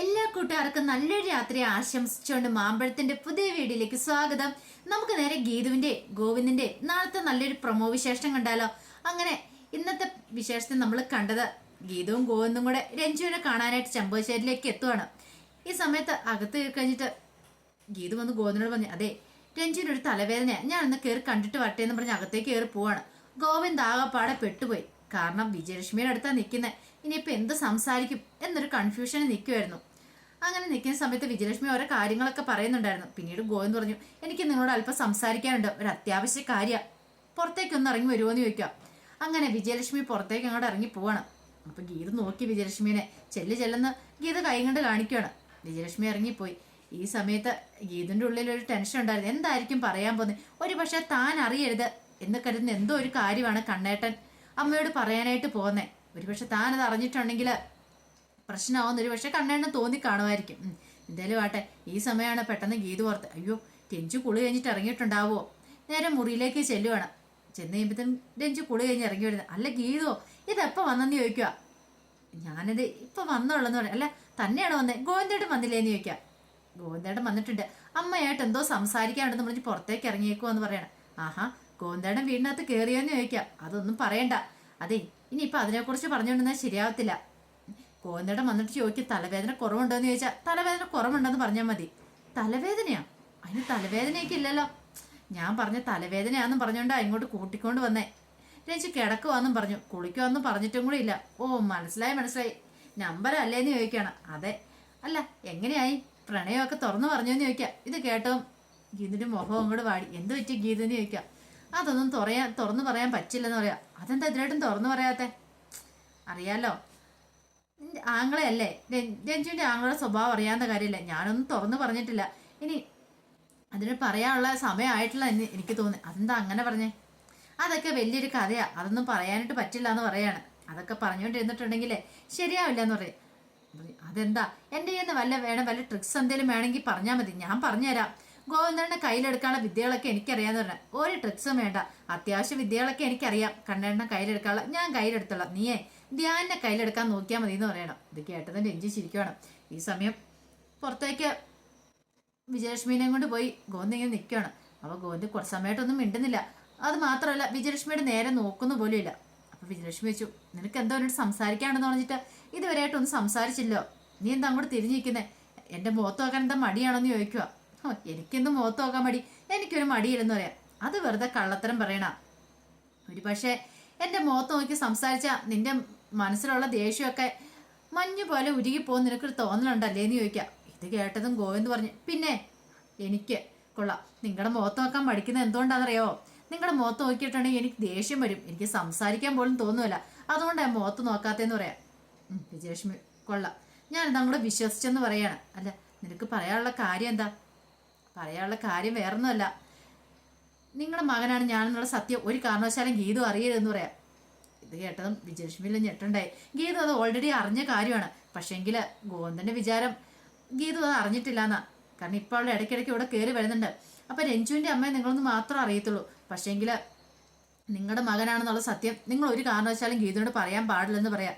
എല്ലാ കൂട്ടുകാർക്കും നല്ലൊരു രാത്രി ആശംസിച്ചുകൊണ്ട് മാമ്പഴത്തിന്റെ പുതിയ വീഡിയോയിലേക്ക് സ്വാഗതം. നമുക്ക് നേരെ ഗീതുവിന്റെ ഗോവിന്ദിന്റെ നാളത്തെ നല്ലൊരു പ്രൊമോ വിശേഷം കണ്ടാലോ? അങ്ങനെ ഇന്നത്തെ വിശേഷത്തിൽ നമ്മൾ കണ്ടത് ഗീതവും ഗോവിന്ദും കൂടെ രഞ്ജുവിനെ കാണാനായിട്ട് ചെമ്പശ്ശേരിയിലേക്ക് എത്തുവാണ്. ഈ സമയത്ത് അകത്ത് കയറി കഴിഞ്ഞിട്ട് ഗീതു വന്ന് ഗോവിന്ദനോട് പറഞ്ഞു അതെ രഞ്ജുവിന് ഒരു തലവേദന ഞാൻ ഒന്ന് കയറി കണ്ടിട്ട് വട്ടേന്ന് പറഞ്ഞ് അകത്തേക്ക് കയറി പോവാണ്. ഗോവിന്ദ് ആകപ്പാടെ പെട്ടുപോയി. കാരണം വിജയലക്ഷ്മിയുടെ അടുത്താണ് നിൽക്കുന്നത് ഇനിയിപ്പോൾ എന്ത് സംസാരിക്കും എന്നൊരു കൺഫ്യൂഷനിൽ നിൽക്കുമായിരുന്നു അങ്ങനെ നിൽക്കുന്ന സമയത്ത് വിജയലക്ഷ്മി ഓരോ കാര്യങ്ങളൊക്കെ പറയുന്നുണ്ടായിരുന്നു. പിന്നീട് ഗോവിന്ദ് പറഞ്ഞു എനിക്ക് നിങ്ങളോട് അല്പം സംസാരിക്കാനുണ്ട്. ഒരു അത്യാവശ്യ കാര്യം. പുറത്തേക്കൊന്ന് ഇറങ്ങി വരുമോ എന്ന് ചോദിക്കാം അങ്ങനെ വിജയലക്ഷ്മി പുറത്തേക്ക് അങ്ങോട്ട് ഇറങ്ങി പോവാണ്. അപ്പോൾ ഗീത നോക്കി വിജയലക്ഷ്മിനെ. ചെല്ല് ചെല്ലുന്ന ഗീത കൈ കൊണ്ട് കാണിക്കുകയാണ് വിജയലക്ഷ്മി ഇറങ്ങിപ്പോയി. ഈ സമയത്ത് ഗീതിന്റെ ഉള്ളിൽ ഒരു ടെൻഷൻ ഉണ്ടായിരുന്നു. എന്തായിരിക്കും പറയാൻ പോകുന്നത് ഒരു പക്ഷേ താൻ അറിയരുത്. എന്ന് കരുതുന്ന എന്തോ ഒരു കാര്യമാണ് കണ്ണേട്ടൻ. അമ്മയോട് പറയാനായിട്ട് പോന്നെ. ഒരുപക്ഷെ താനത് അറിഞ്ഞിട്ടുണ്ടെങ്കിൽ പ്രശ്നമാവുന്ന ഒരു പക്ഷെ കണ്ണെണ്ണ തോന്നി കാണുമായിരിക്കും. എന്തായാലും ആട്ടെ ഈ സമയമാണ് പെട്ടെന്ന് ഗീത് പുറത്ത്. അയ്യോ രഞ്ജു കുളി കഴിഞ്ഞിട്ട് ഇറങ്ങിയിട്ടുണ്ടാവോ നേരെ മുറിയിലേക്ക് ചെല്ലുവാണ്. ചെന്ന് കഴിയുമ്പോഴത്തേനും രഞ്ജു കുളി കഴിഞ്ഞ് ഇറങ്ങി വരുന്നത്. അല്ല ഗീതോ ഇതെപ്പോ വന്നെന്ന് ചോദിക്കുക ഞാനിത് ഇപ്പൊ വന്നോളെന്ന് പറയാം. അല്ല തന്നെയാണ് വന്നത് ഗോവിന്ദേട്ടൻ വന്നില്ലേന്ന് ചോദിക്കുക ഗോവിന്ദേട്ടൻ വന്നിട്ടുണ്ട്. അമ്മയായിട്ട് എന്തോ സംസാരിക്കാനുണ്ടെന്ന് പറഞ്ഞ് പുറത്തേക്ക് ഇറങ്ങിയേക്കുവെന്ന് പറയണം. ആഹാ ഗോവിന്ദേട്ടൻ വീടിനകത്ത് കേറിയെന്ന് ചോദിക്കാം. അതൊന്നും പറയണ്ട. അതെ ഇനിയിപ്പൊ അതിനെക്കുറിച്ച് പറഞ്ഞുകൊണ്ടെന്നാൽ ശരിയാവത്തില്ല. ഗോവിന്ദേട്ടൻ വന്നിട്ട് ചോദിക്കും തലവേദന കുറവുണ്ടോ എന്ന് ചോദിച്ചാൽ തലവേദന കുറവുണ്ടെന്ന് പറഞ്ഞാൽ മതി. തലവേദനയാ? അതിന് തലവേദനയൊക്കെ ഇല്ലല്ലോ. ഞാൻ പറഞ്ഞ തലവേദനയാന്നും പറഞ്ഞോണ്ടാ ഇങ്ങോട്ട് കൂട്ടിക്കൊണ്ട് വന്നേ. രഞ്ജി കിടക്കുവാന്നും പറഞ്ഞു. കുളിക്കുവാന്നും പറഞ്ഞിട്ടും കൂടി ഇല്ല. ഓ മനസ്സിലായി മനസ്സിലായി. നമ്പർ അല്ലേന്ന് ചോദിക്കണം. അതെ. അല്ല എങ്ങനെയായി? പ്രണയമൊക്കെ തുറന്നു പറഞ്ഞു എന്ന് ചോദിക്കാം. ഇത് കേട്ടോ ഗീതിന്റെ മുഖം അങ്ങോട്ട് വാടി. എന്ത് പറ്റി ഗീതെന്ന് ചോദിക്കാം? അതൊന്നും തുറയാൻ തുറന്നു പറയാൻ പറ്റില്ലെന്ന് പറയാം. അതെന്താ ഇതിനായിട്ടും തുറന്നു പറയാത്തെ? അറിയാലോ. നിന്റെ ആങ്ങളെയല്ലേ? രഞ്ജു- രഞ്ജുവിന്റെ ആങ്ങളുടെ സ്വഭാവം അറിയാവുന്ന കാര്യമില്ല ഞാനൊന്നും തുറന്നു പറഞ്ഞിട്ടില്ല. ഇനി അതിന് പറയാനുള്ള സമയമായിട്ടില്ല എന്ന് എനിക്ക് തോന്നി അതെന്താ അങ്ങനെ പറഞ്ഞേ? അതൊക്കെ വലിയൊരു കഥയാ. അതൊന്നും പറയാനായിട്ട് പറ്റില്ല എന്ന് പറയാണ്. അതൊക്കെ പറഞ്ഞുകൊണ്ടിരുന്നിട്ടുണ്ടെങ്കിലേ ശരിയാവില്ല എന്ന് പറയും, അതെന്താ? എന്റെ കയ്യിൽ നിന്ന് വല്ല വേണം വല്ല ട്രിക്സ് എന്തെങ്കിലും വേണമെങ്കിൽ പറഞ്ഞാൽ മതി. ഞാൻ പറഞ്ഞുതരാം. ഗോവിന്ദന്റെ കയ്യിലെടുക്കാനുള്ള വിദ്യകളൊക്കെ എനിക്കറിയാന്ന് പറഞ്ഞാൽ ഒരു ട്രിക്സും വേണ്ട. അത്യാവശ്യം വിദ്യകളൊക്കെ എനിക്കറിയാം. കണ്ണേണ്ണ കയ്യിലെടുക്കാനുള്ള ഞാൻ കയ്യിലെടുത്തോളാം നീയേ ധ്യാനിനെ കയ്യിലെടുക്കാൻ നോക്കിയാൽ മതി എന്ന് പറയണം. ഇത് കേട്ടതിന് രഞ്ജി ചിരിക്കുവാണ് ഈ സമയം പുറത്തേക്ക് വിജയലക്ഷ്മീനെയും കൊണ്ട് പോയി ഗോവിന്ദ് ഇങ്ങനെ നിൽക്കുകയാണ്. അപ്പൊ ഗോവിന്ദ് കുറച്ച് സമയമായിട്ടൊന്നും മിണ്ടുന്നില്ല. അത് മാത്രമല്ല വിജയലക്ഷ്മിയുടെ നേരെ നോക്കുന്നു പോലും ഇല്ല. അപ്പൊ വിജയലക്ഷ്മി വെച്ചു നിനക്ക് എന്തോ എന്നോട് സംസാരിക്കാണെന്ന് പറഞ്ഞിട്ട് ഇതുവരെയായിട്ടൊന്നും സംസാരിച്ചില്ലോ നീ എന്താ അങ്ങോട്ട് തിരിഞ്ഞിരിക്കുന്നേ? എന്റെ മുഖത്ത് നോക്കാൻ എന്താ മടിയാണെന്ന് ചോദിക്കുക എനിക്കെന്ത് മുഖത്ത് നോക്കാൻ മടി. എനിക്കൊരു മടിയില്ലെന്ന് പറയാം. അത് വെറുതെ കള്ളത്തരം പറയണ. ഒരു പക്ഷേ എന്റെ മുഖത്ത് നോക്കി സംസാരിച്ച നിന്റെ മനസ്സിലുള്ള ദേഷ്യമൊക്കെ മഞ്ഞ് പോലെ ഉരുകി പോകുന്ന നിനക്കൊരു തോന്നലുണ്ടല്ലേ എന്ന് ചോദിക്കാം. ഇത് കേട്ടതും ഗോവിന്ദ് പറഞ്ഞു പിന്നെ എനിക്ക് കൊള്ളാം. നിങ്ങളുടെ മുഖത്ത് നോക്കാൻ മടിക്കുന്നത് എന്തുകൊണ്ടാണെന്നറിയോ നിങ്ങളുടെ മുഖത്ത് നോക്കിയിട്ടുണ്ടെങ്കിൽ എനിക്ക് ദേഷ്യം വരും. എനിക്ക് സംസാരിക്കാൻ പോലും തോന്നുമല്ല അതുകൊണ്ടാണ് മുഖത്ത് നോക്കാത്തതെന്ന് പറയാം. വിജയലക്ഷ്മി കൊള്ളാം. ഞാനിത് അങ്ങോട്ട് വിശ്വസിച്ചെന്ന് പറയാണ്. അല്ല നിനക്ക് പറയാനുള്ള കാര്യം എന്താ? പറയാനുള്ള കാര്യം വേറൊന്നുമല്ല. നിങ്ങളുടെ മകനാണ് ഞാനെന്നുള്ള സത്യം ഒരു കാരണവശാലും ഗീതു അറിയരുതെന്ന് പറയാം. ഇത് കേട്ടതും വിജയലക്ഷ്മിയിൽ ഞെട്ടുണ്ടായി. ഗീതു അത് ഓൾറെഡി അറിഞ്ഞ കാര്യമാണ്. പക്ഷേങ്കിൽ ഗോവിന്ദന്റെ വിചാരം ഗീതു അത് അറിഞ്ഞിട്ടില്ല എന്നാ കാരണം ഇപ്പോൾ അവളുടെ ഇടയ്ക്കിടയ്ക്ക് ഇവിടെ കയറി വരുന്നുണ്ട്. അപ്പം രഞ്ജുവിന്റെ അമ്മയെ നിങ്ങളൊന്ന് മാത്രം അറിയത്തുള്ളൂ. പക്ഷേങ്കിൽ നിങ്ങളുടെ മകനാണെന്നുള്ള സത്യം നിങ്ങൾ ഒരു കാരണവശാലും ഗീതുവിനോട് പറയാൻ പാടില്ലെന്ന് പറയാം.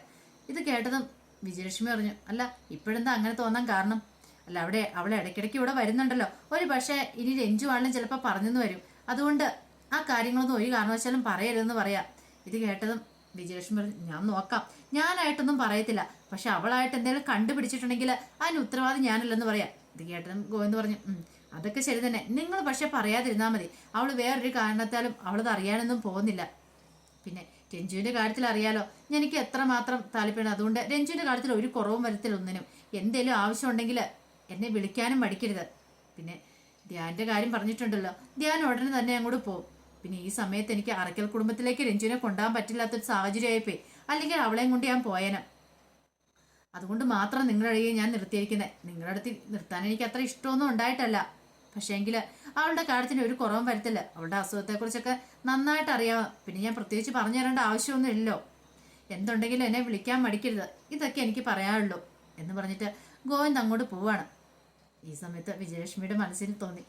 ഇത് കേട്ടതും വിജയലക്ഷ്മി പറഞ്ഞു അല്ല ഇപ്പോഴെന്താ അങ്ങനെ തോന്നാൻ കാരണം? അല്ല അവിടെ അവളെ ഇടയ്ക്കിടയ്ക്ക് ഇവിടെ വരുന്നുണ്ടല്ലോ. ഒരു പക്ഷേ ഇനി രഞ്ജുവാണെങ്കിലും ചിലപ്പോൾ പറഞ്ഞെന്ന് വരും. അതുകൊണ്ട് ആ കാര്യങ്ങളൊന്നും ഒരു കാരണവശാലും പറയരുതെന്ന് പറയാം. ഇത് കേട്ടതും വിജയലക്ഷ്മി പറഞ്ഞു ഞാൻ നോക്കാം. ഞാനായിട്ടൊന്നും പറയത്തില്ല. പക്ഷെ അവളായിട്ട് എന്തെങ്കിലും കണ്ടുപിടിച്ചിട്ടുണ്ടെങ്കിൽ അതിന് ഉത്തരവാദി ഞാനല്ലെന്ന് പറയാം. ഇത് കേട്ടതും ഗോവിന്ദ് പറഞ്ഞു അതൊക്കെ ശരി തന്നെ. നിങ്ങൾ പക്ഷെ പറയാതിരുന്നാൽ മതി. അവൾ വേറൊരു കാരണത്താലും അവളത് അറിയാനൊന്നും പോകുന്നില്ല. പിന്നെ രഞ്ജുവിന്റെ കാര്യത്തിൽ അറിയാലോ. എനിക്ക് എത്രമാത്രം താല്പര്യമാണ് അതുകൊണ്ട് രഞ്ജുവിന്റെ കാര്യത്തിൽ ഒരു കുറവും വരത്തില്ല ഒന്നിനും. എന്തെങ്കിലും ആവശ്യമുണ്ടെങ്കിൽ എന്നെ വിളിക്കാനും മടിക്കരുത്. പിന്നെ ധ്യാന്റെ കാര്യം പറഞ്ഞിട്ടുണ്ടല്ലോ. ധ്യാൻ ഉടനെ തന്നെ അങ്ങോട്ട് പോകും പിന്നെ ഈ സമയത്ത് എനിക്ക് അറക്കൽ കുടുംബത്തിലേക്ക് രഞ്ജുവിനെ കൊണ്ടുപോകാൻ പറ്റില്ലാത്തൊരു സാഹചര്യമായിപ്പോയി. അല്ലെങ്കിൽ അവളെയും കൊണ്ട് ഞാൻ പോയേനെ. അതുകൊണ്ട് മാത്രം നിങ്ങളുടെ ഞാൻ നിർത്തിയിരിക്കുന്നത് നിങ്ങളുടെ അടുത്ത് നിർത്താൻ എനിക്ക് അത്ര ഇഷ്ടമൊന്നും ഉണ്ടായിട്ടല്ല. പക്ഷേങ്കിൽ അവളുടെ കാര്യത്തിന് ഒരു കുറവും വരത്തില്ല. അവളുടെ അസുഖത്തെക്കുറിച്ചൊക്കെ നന്നായിട്ട് അറിയാം. പിന്നെ ഞാൻ പ്രത്യേകിച്ച് പറഞ്ഞു തരേണ്ട ആവശ്യമൊന്നും ഇല്ലല്ലോ എന്തുണ്ടെങ്കിലും എന്നെ വിളിക്കാൻ മടിക്കരുത്. ഇതൊക്കെ എനിക്ക് പറയാനുള്ളൂ എന്ന് പറഞ്ഞിട്ട് ഗോവിന്ദ് അങ്ങോട്ട് പോവാണ്. ഈ സമയത്ത് വിജയലക്ഷ്മിയുടെ മനസ്സിൽ തോന്നി.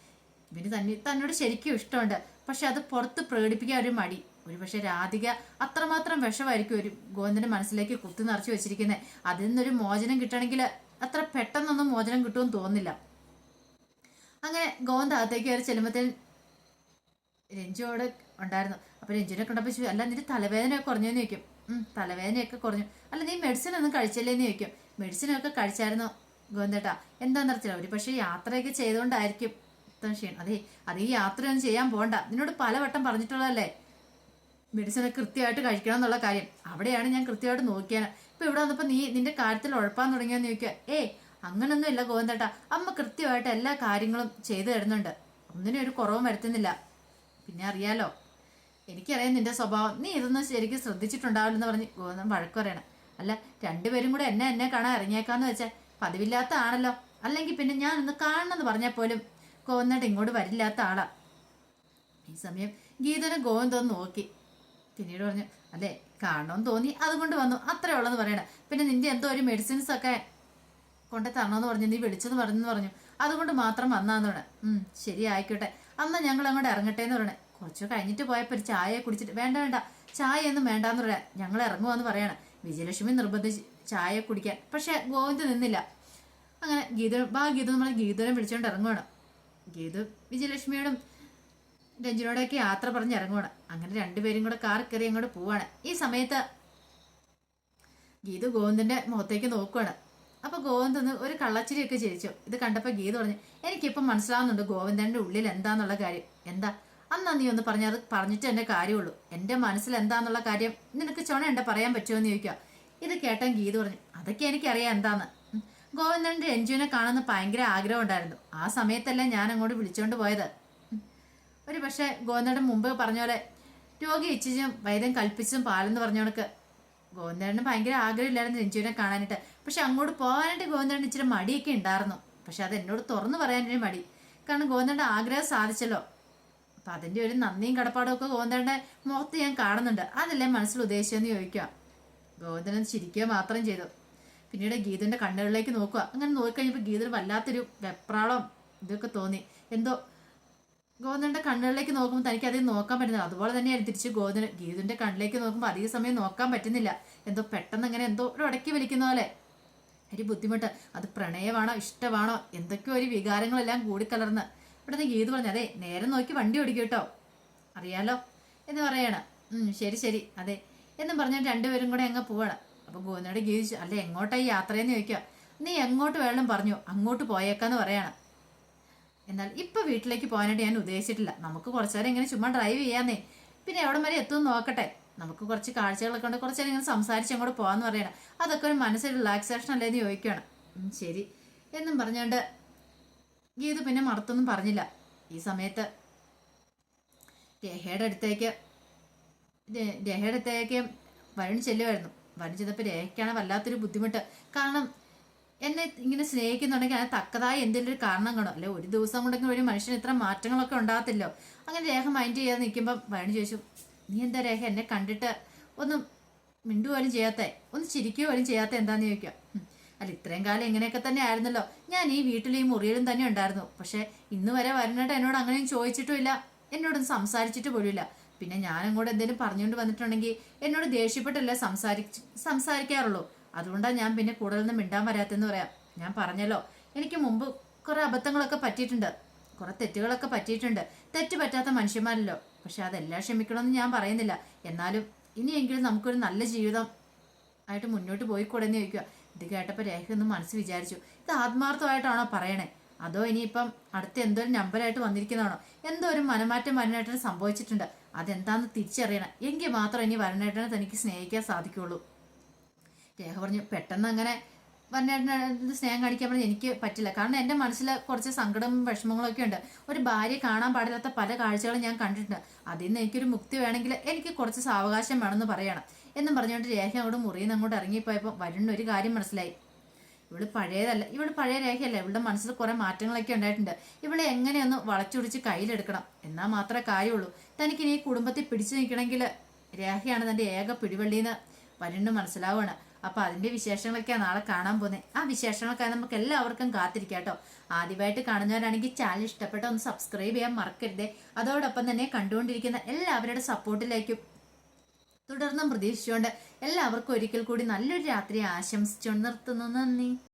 ഇവന് തന്നെ തന്നോട് ശരിക്കും ഇഷ്ടമുണ്ട്. പക്ഷെ അത് പുറത്ത് പ്രകടിപ്പിക്കാൻ ഒരു മടി. ഒരു പക്ഷെ രാധിക അത്രമാത്രം വിഷമായിരിക്കും ഒരു ഗോവിന്ദന്റെ മനസ്സിലേക്ക് കുത്തി നിറച്ചു വെച്ചിരിക്കുന്നത് അതിൽ നിന്നൊരു മോചനം കിട്ടണമെങ്കിൽ അത്ര പെട്ടെന്നൊന്നും മോചനം കിട്ടുമെന്ന് തോന്നില്ല അങ്ങനെ ഗോവിന്ദ് അകത്തേക്ക് കയറി ചെല്ലുമ്പോഴത്തേന് രഞ്ജുവോട് ഉണ്ടായിരുന്നു. അപ്പൊ രഞ്ജുവിനെ കണ്ടപ്പോൾ അല്ല നിന്റെ തലവേദനയൊക്കെ കുറഞ്ഞെന്ന് ചോദിക്കും. തലവേദനയൊക്കെ കുറഞ്ഞു. അല്ല നീ മെഡിസിൻ ഒന്നും കഴിച്ചില്ലേന്ന് ചോദിക്കും. മെഡിസിനൊക്കെ കഴിച്ചായിരുന്നോ. ഗോവിന്ദേട്ടാ എന്താന്ന് അറിയില്ല ഒരു പക്ഷേ യാത്രയൊക്കെ ചെയ്തുകൊണ്ടായിരിക്കും ഇത്ര ക്ഷീണം. അതെ അത് ഈ യാത്രയൊന്നും ചെയ്യാൻ പോകണ്ട നിന്നോട് പലവട്ടം പറഞ്ഞിട്ടുള്ളതല്ലേ? മെഡിസിൻ കൃത്യമായിട്ട് കഴിക്കണം എന്നുള്ള കാര്യം. അവിടെയാണ് ഞാൻ കൃത്യമായിട്ട് നോക്കിയാണ് ഇപ്പൊ ഇവിടെ വന്നപ്പോ നീ നിന്റെ കാര്യത്തിൽ ഉഴപ്പാൻ തുടങ്ങിയെന്ന് ചോദിക്കുക ഏ അങ്ങനൊന്നും ഇല്ല ഗോവിന്ദേട്ടാ അമ്മ കൃത്യമായിട്ട് എല്ലാ കാര്യങ്ങളും ചെയ്തു തരുന്നുണ്ട്. ഒന്നിനും ഒരു കുറവും വരുത്തുന്നില്ല. പിന്നെ അറിയാലോ എനിക്കറിയാം നിന്റെ സ്വഭാവം. നീ ഇതൊന്നും ശരിക്കും ശ്രദ്ധിച്ചിട്ടുണ്ടാവില്ലെന്ന് പറഞ്ഞ് ഗോവിന്ദൻ വഴക്ക് പറയണം. അല്ല രണ്ടുപേരും കൂടെ എന്നെ എന്നെ കാണാൻ ഇറങ്ങിയേക്കാന്ന് വെച്ചാൽ പതിവില്ലാത്ത ആണല്ലോ അല്ലെങ്കിൽ പിന്നെ ഞാൻ ഒന്ന് കാണണമെന്ന് പറഞ്ഞാൽ പോലും കോന്നട്ട് ഇങ്ങോട്ട് വരില്ലാത്ത ആളാ. ഈ സമയം ഗീതനെ ഗോവിന്ദം നോക്കി. പിന്നീട് പറഞ്ഞു അതെ കാണണമെന്ന് തോന്നി അതുകൊണ്ട് വന്നു. അത്രേ ഉള്ളെന്ന് പറയണം. പിന്നെ നിന്റെ എന്തോ ഒരു മെഡിസിൻസ് ഒക്കെ കൊണ്ട് തരണമെന്ന് പറഞ്ഞു നീ വിളിച്ചെന്ന് പറഞ്ഞെന്ന് പറഞ്ഞു. അതുകൊണ്ട് മാത്രം വന്നാന്ന് പറഞ്ഞു ഉം ശരി ആയിക്കോട്ടെ. അന്ന് ഞങ്ങൾ അങ്ങോട്ട് ഇറങ്ങട്ടെ എന്ന് പറയണേ. കുറച്ച് കഴിഞ്ഞിട്ട് പോയപ്പോൾ ഒരു ചായ കുടിച്ചിട്ട് വേണ്ട വേണ്ട. ചായ ഒന്നും വേണ്ടാന്ന് പറയാം ഞങ്ങൾ ഇറങ്ങുവാന്ന് പറയണം. വിജയലക്ഷ്മി നിർബന്ധിച്ച് ചായ കുടിക്കാൻ. പക്ഷെ ഗോവിന്ദ് നിന്നില്ല. അങ്ങനെ ഗീത ബാ ഗീത നമ്മൾ ഗീതനെ വിളിച്ചുകൊണ്ട് ഇറങ്ങുവാണ്. ഗീതു വിജയലക്ഷ്മിയോടും രഞ്ജനോടൊക്കെ യാത്ര പറഞ്ഞ് ഇറങ്ങുവാണ്. അങ്ങനെ രണ്ടുപേരും കൂടെ കാർ കയറി അങ്ങോട്ട് പോവാണ്. ഈ സമയത്ത് ഗീതു ഗോവിന്ദന്റെ മുഖത്തേക്ക് നോക്കുവാണ്. അപ്പൊ ഗോവിന്ദ് ഒന്ന് ഒരു കള്ളച്ചിരിയൊക്കെ ചിരിച്ചു. ഇത് കണ്ടപ്പോ ഗീത പറഞ്ഞു എനിക്കിപ്പം മനസ്സിലാവുന്നുണ്ട് ഗോവിന്ദന്റെ ഉള്ളിൽ എന്താന്നുള്ള കാര്യം. എന്താ? അന്നാ നീ ഒന്ന് പറഞ്ഞത് പറഞ്ഞിട്ട് എന്റെ കാര്യമുള്ളൂ. എന്റെ മനസ്സിൽ എന്താന്നുള്ള കാര്യം നിനക്ക് ചുണയുണ്ട പറയാൻ പറ്റുമോ എന്ന് ചോദിക്കുക ഇത് കേട്ടാൻ ഗീത പറഞ്ഞു അതൊക്കെ എനിക്കറിയാം എന്താന്ന്. ഉം. ഗോവിന്ദന്റെ രഞ്ജുവിനെ കാണുന്ന ഭയങ്കര ആഗ്രഹം ഉണ്ടായിരുന്നു. ആ സമയത്തല്ല ഞാൻ അങ്ങോട്ട് വിളിച്ചോണ്ട് പോയത്. ഒരു പക്ഷേ ഗോവിന്ദൻ മുമ്പ് പറഞ്ഞ പോലെ രോഗി ഇച്ഛിച്ചും വൈദ്യം കൽപ്പിച്ചും പാലെന്ന് പറഞ്ഞ കണക്ക് ഗോവിന്ദന് ഭയങ്കര ആഗ്രഹമില്ലായിരുന്നു രഞ്ജുവിനെ കാണാനായിട്ട്. പക്ഷെ അങ്ങോട്ട് പോകാനായിട്ട് ഗോവിന്ദന് ഇച്ചിരി മടിയൊക്കെ ഉണ്ടായിരുന്നു. പക്ഷെ അത് എന്നോട് തുറന്നു പറയാനൊരു മടി. കാരണം ഗോവിന്ദന്റെ ആഗ്രഹം സാധിച്ചല്ലോ. അപ്പം അതിന്റെ ഒരു നന്ദിയും കടപ്പാടും ഒക്കെ ഗോവിന്ദന്റെ മുഖത്ത് ഞാൻ കാണുന്നുണ്ട്. അതല്ലേ മനസ്സിൽ ഉദ്ദേശിച്ചെന്ന് ചോദിക്കുക. ഗോവിന്ദനൻ ചിരിക്കുക മാത്രം ചെയ്തു. പിന്നീട് ഗീതന്റെ കണ്ണുകളിലേക്ക് നോക്കുക. അങ്ങനെ നോക്കിക്കഴിഞ്ഞപ്പോൾ ഗീതന് വല്ലാത്തൊരു വെപ്രാളം ഇതൊക്കെ തോന്നി. എന്തോ ഗോവിന്ദന്റെ കണ്ണുകളിലേക്ക് നോക്കുമ്പോൾ തനിക്ക് അധികം നോക്കാൻ പറ്റുന്നില്ല. അതുപോലെ തന്നെയായിരുന്നു തിരിച്ച് ഗോവിന്ദൻ ഗീതന്റെ കണ്ണിലേക്ക് നോക്കുമ്പോൾ അധിക സമയം നോക്കാൻ പറ്റുന്നില്ല. എന്തോ പെട്ടെന്ന് അങ്ങനെ എന്തോ ഒരു ഉടക്കി വലിക്കുന്ന പോലെ. ഒരു ബുദ്ധിമുട്ട്. അത് പ്രണയമാണോ ഇഷ്ടമാണോ? എന്തൊക്കെയോ ഒരു വികാരങ്ങളെല്ലാം കൂടിക്കലർന്ന് ഇവിടുന്ന് ഗീത് പറഞ്ഞു അതെ നേരെ നോക്കി വണ്ടി ഓടിക്കും കേട്ടോ. അറിയാലോ? എന്ന് പറയണം. ശരി ശരി. അതെ. എന്നും പറഞ്ഞാൽ രണ്ടുപേരും കൂടെ അങ്ങ് പോവാണ്. അപ്പൊ ഗോവിന്ദനോട് ഗീതിച്ചു അല്ലെ എങ്ങോട്ടാ ഈ യാത്രയെന്ന് ചോദിക്കുക നീ എങ്ങോട്ട് വേണം പറഞ്ഞു അങ്ങോട്ട് പോയേക്കാന്ന് പറയാണ്. എന്നാൽ ഇപ്പൊ വീട്ടിലേക്ക് പോകാനായിട്ട് ഞാൻ ഉദ്ദേശിച്ചിട്ടില്ല. നമുക്ക് കുറച്ചു നേരം ഇങ്ങനെ ചുമ്മാ ഡ്രൈവ് ചെയ്യാന്നേ. പിന്നെ എവിടം വരെ എത്തുമെന്ന് നോക്കട്ടെ. നമുക്ക് കുറച്ച് കാഴ്ചകളൊക്കെ ഉണ്ട് കുറച്ചു നേരം ഇങ്ങനെ സംസാരിച്ച് അങ്ങോട്ട് പോകാന്ന് പറയണം. അതൊക്കെ ഒരു മനസ്സിൽ റിലാക്സേഷൻ അല്ലേന്ന് ചോദിക്കുകയാണ് ശരി. എന്നും പറഞ്ഞുകൊണ്ട് ഗീതു പിന്നെ മറുത്തൊന്നും പറഞ്ഞില്ല. ഈ സമയത്ത് രേഖയുടെ അടുത്തേക്ക് രേഖയുടെ അടുത്തേക്ക് വരുൺ ചെല്ലുമായിരുന്നു വരുൺ ചെന്നപ്പോൾ രേഖയ്ക്കാണ് വല്ലാത്തൊരു ബുദ്ധിമുട്ട്. കാരണം എന്നെ ഇങ്ങനെ സ്നേഹിക്കുന്നുണ്ടെങ്കിൽ അതിന് തക്കതായ എന്തെങ്കിലും ഒരു കാരണം കാണും. അല്ലെ ഒരു ദിവസം കൊണ്ടെങ്കിൽ ഒരു മനുഷ്യന് ഇത്ര മാറ്റങ്ങളൊക്കെ ഉണ്ടാകത്തില്ലോ. അങ്ങനെ രേഖ മൈൻഡ് ചെയ്യാതെ നിൽക്കുമ്പോൾ വരുൺ ചോദിച്ചു നീ എന്താ രേഖ എന്നെ കണ്ടിട്ട് ഒന്നും മിണ്ടു പോലും ചെയ്യാത്ത? ഒന്ന് ചിരിക്കുക പോലും ചെയ്യാത്ത എന്താന്ന് ചോദിക്കുക. അല്ല ഇത്രയും കാലം ഇങ്ങനെയൊക്കെ തന്നെ ആയിരുന്നല്ലോ. ഞാൻ ഈ വീട്ടിലും ഈ മുറിയിലും തന്നെ ഉണ്ടായിരുന്നു. പക്ഷേ ഇന്ന് വരെ വരണേട്ട് എന്നോട് അങ്ങനെയും ചോദിച്ചിട്ടുമില്ല. എന്നോടൊന്നും സംസാരിച്ചിട്ട് പോലുമില്ല. പിന്നെ ഞാൻ അങ്ങോട്ട് എന്തെങ്കിലും പറഞ്ഞുകൊണ്ട് വന്നിട്ടുണ്ടെങ്കിൽ എന്നോട് ദേഷ്യപ്പെട്ടല്ലേ സംസാരിച്ച് സംസാരിക്കാറുള്ളൂ. അതുകൊണ്ടാണ് ഞാൻ പിന്നെ കൂടുതലൊന്നും മിണ്ടാൻ വരാത്തെന്ന് പറയാം. ഞാൻ പറഞ്ഞല്ലോ എനിക്ക് മുമ്പ് കുറെ അബദ്ധങ്ങളൊക്കെ പറ്റിയിട്ടുണ്ട്. കുറെ തെറ്റുകളൊക്കെ പറ്റിയിട്ടുണ്ട്. തെറ്റ് പറ്റാത്ത മനുഷ്യന്മാരല്ലോ. പക്ഷെ അതെല്ലാം ക്ഷമിക്കണമെന്ന് ഞാൻ പറയുന്നില്ല. എന്നാലും ഇനിയെങ്കിലും നമുക്കൊരു നല്ല ജീവിതം ആയിട്ട് മുന്നോട്ട് പോയിക്കൂടെ എന്ന് ചോദിക്കുക. ഇത് കേട്ടപ്പോൾ രേഖ ഒന്ന് മനസ്സ് വിചാരിച്ചു. ഇത് ആത്മാർത്ഥമായിട്ടാണോ പറയണേ? അതോ ഇനിയിപ്പം അടുത്ത എന്തോ ഒരു നമ്പറായിട്ട് വന്നിരിക്കുന്നതാണോ? എന്തോ ഒരു മനമാറ്റം മരണമായിട്ട് സംഭവിച്ചിട്ടുണ്ട്. അതെന്താന്ന് തിരിച്ചറിയണം. എങ്കിൽ മാത്രം ഇനി വരണേട്ടനെ തനിക്ക് സ്നേഹിക്കാൻ സാധിക്കുള്ളൂ. രേഖ പറഞ്ഞു പെട്ടെന്ന് അങ്ങനെ വരണേട്ടനെ സ്നേഹം കാണിക്കാൻ പറഞ്ഞാൽ എനിക്ക് പറ്റില്ല. കാരണം എന്റെ മനസ്സിൽ കുറച്ച് സങ്കടവും വിഷമങ്ങളൊക്കെ ഉണ്ട്. ഒരു ഭാര്യ കാണാൻ പാടില്ലാത്ത പല കാഴ്ചകളും ഞാൻ കണ്ടിട്ടുണ്ട്. അതിൽ നിന്ന് എനിക്കൊരു മുക്തി വേണമെങ്കിൽ എനിക്ക് കുറച്ച് സാവകാശം വേണമെന്ന് പറയണം. എന്നും പറഞ്ഞുകൊണ്ട് രേഖ അങ്ങോട്ട് മുറിയിൽ നിന്ന് അങ്ങോട്ട് ഇറങ്ങിപ്പോയപ്പോൾ വരുന്ന ഒരു കാര്യം മനസ്സിലായി. ഇവൾ പഴയതല്ല ഇവൾ പഴയ രേഖയല്ല? ഇവളുടെ മനസ്സിൽ കുറെ മാറ്റങ്ങളൊക്കെ ഉണ്ടായിട്ടുണ്ട്. ഇവളെ എങ്ങനെയൊന്ന് വളച്ചൊടിച്ച് കയ്യിലെടുക്കണം? എന്നാൽ മാത്രമേ കാര്യമുള്ളൂ. തനിക്ക് ഇനി ഈ കുടുംബത്തിൽ പിടിച്ചു നിൽക്കണമെങ്കിൽ രേഖയാണ് തന്റെ ഏക പിടിവള്ളിന്ന് വരുണ് മനസ്സിലാവുകയാണ്. അപ്പൊ അതിന്റെ വിശേഷങ്ങളൊക്കെയാണ് നാളെ കാണാൻ പോകുന്നത് ആ വിശേഷങ്ങളൊക്കെ നമുക്ക് എല്ലാവർക്കും കാത്തിരിക്കാം കേട്ടോ. ആദ്യമായിട്ട് കാണുന്നവരാണെങ്കിൽ ചാനൽ ഇഷ്ടപ്പെട്ട ഒന്ന് സബ്സ്ക്രൈബ് ചെയ്യാൻ മറക്കരുതേ. അതോടൊപ്പം തന്നെ കണ്ടുകൊണ്ടിരിക്കുന്ന എല്ലാവരുടെ സപ്പോർട്ടിലേക്കും തുടർന്നും പ്രതീക്ഷിച്ചുകൊണ്ട് എല്ലാവർക്കും ഒരിക്കൽ കൂടി നല്ലൊരു രാത്രി ആശംസിച്ചുകൊണ്ട് നിർത്തുന്നു. നന്ദി.